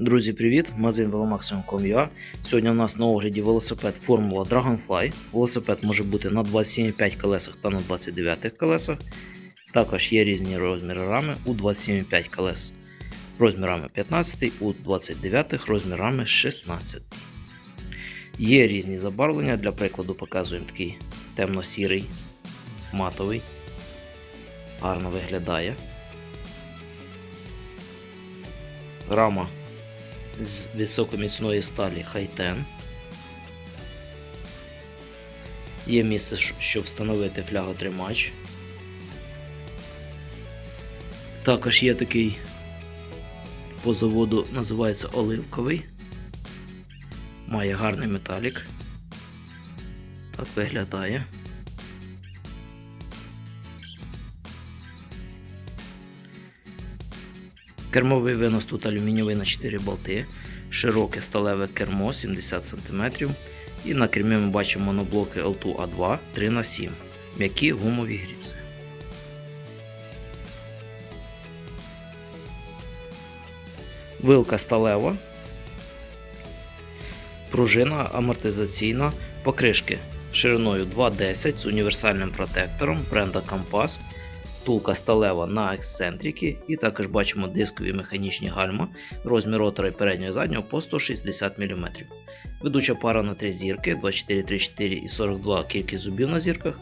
Друзі, привіт! Магазин velomaximum.com.ua Сьогодні у нас на огляді велосипед Формула Dragonfly. Велосипед може бути на 27,5 колесах та на 29 колесах. Також є різні розміри рами у 27,5 колес розмірами 15, у 29 розмірами 16. Є різні забарвлення. Для прикладу показуємо такий темно-сірий, матовий. Гарно виглядає. Рама з високоміцної сталі Хайтен. Є місце, щоб встановити фляготримач. Також є такий по заводу називається оливковий. Має гарний металік. Так виглядає. Кермовий винос тут алюмінієвий на 4 болти, широке сталеве кермо 70 см. І на кермі ми бачимо моноблоки L2A2 3х7, м'які гумові грібзи. Вилка сталева, пружина амортизаційна, покришки шириною 2,10 з універсальним протектором бренда Compass втулка сталева на ексцентрики, і також бачимо дискові механічні гальма, розмір ротора і переднього і заднього по 160 мм. Ведуча пара на 3 зірки, 24, 34 і 42 кількість зубів на зірках,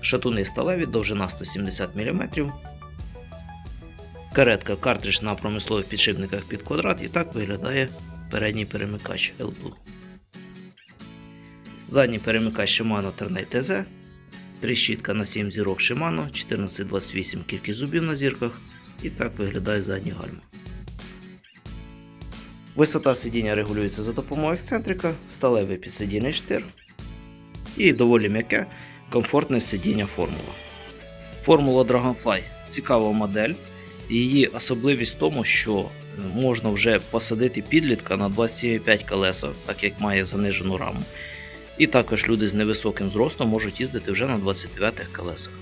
шатуни сталеві, довжина 170 мм. Каретка картридж на промислових підшипниках під квадрат і так виглядає передній перемикач L2. Задній перемикач Shimano Ternay TZ, Три щітка на 7 зірок Shimano, 1428 кількість зубів на зірках. І так виглядає задні гальма. Висота сидіння регулюється за допомогою ексцентрика, сталевий підсидійний штир і доволі м'яке, комфортне сидіння формула. Формула Dragonfly цікава модель. Її особливість в тому, що можна вже посадити підлітка на 27,5 колеса, так як має занижену раму. І також люди з невисоким зростом можуть їздити вже на 29 колесах.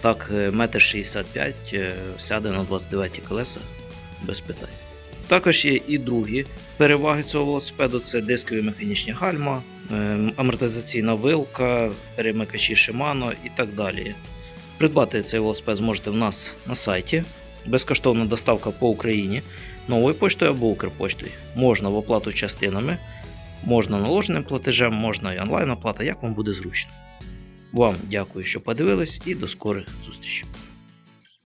Так, е, 1,65 м сяде на 29 колеса без питань. Також є і другі переваги цього велосипеду: це дискові механічні гальма, е, амортизаційна вилка, перемикачі Shimano і так далі. Придбати цей велосипед зможете в нас на сайті. Безкоштовна доставка по Україні новою поштою або Укрпоштою. Можна в оплату частинами. Можна наложеним платежем, можна і онлайн оплата, як вам буде зручно. Вам дякую, що подивились, і до скорих зустрічей.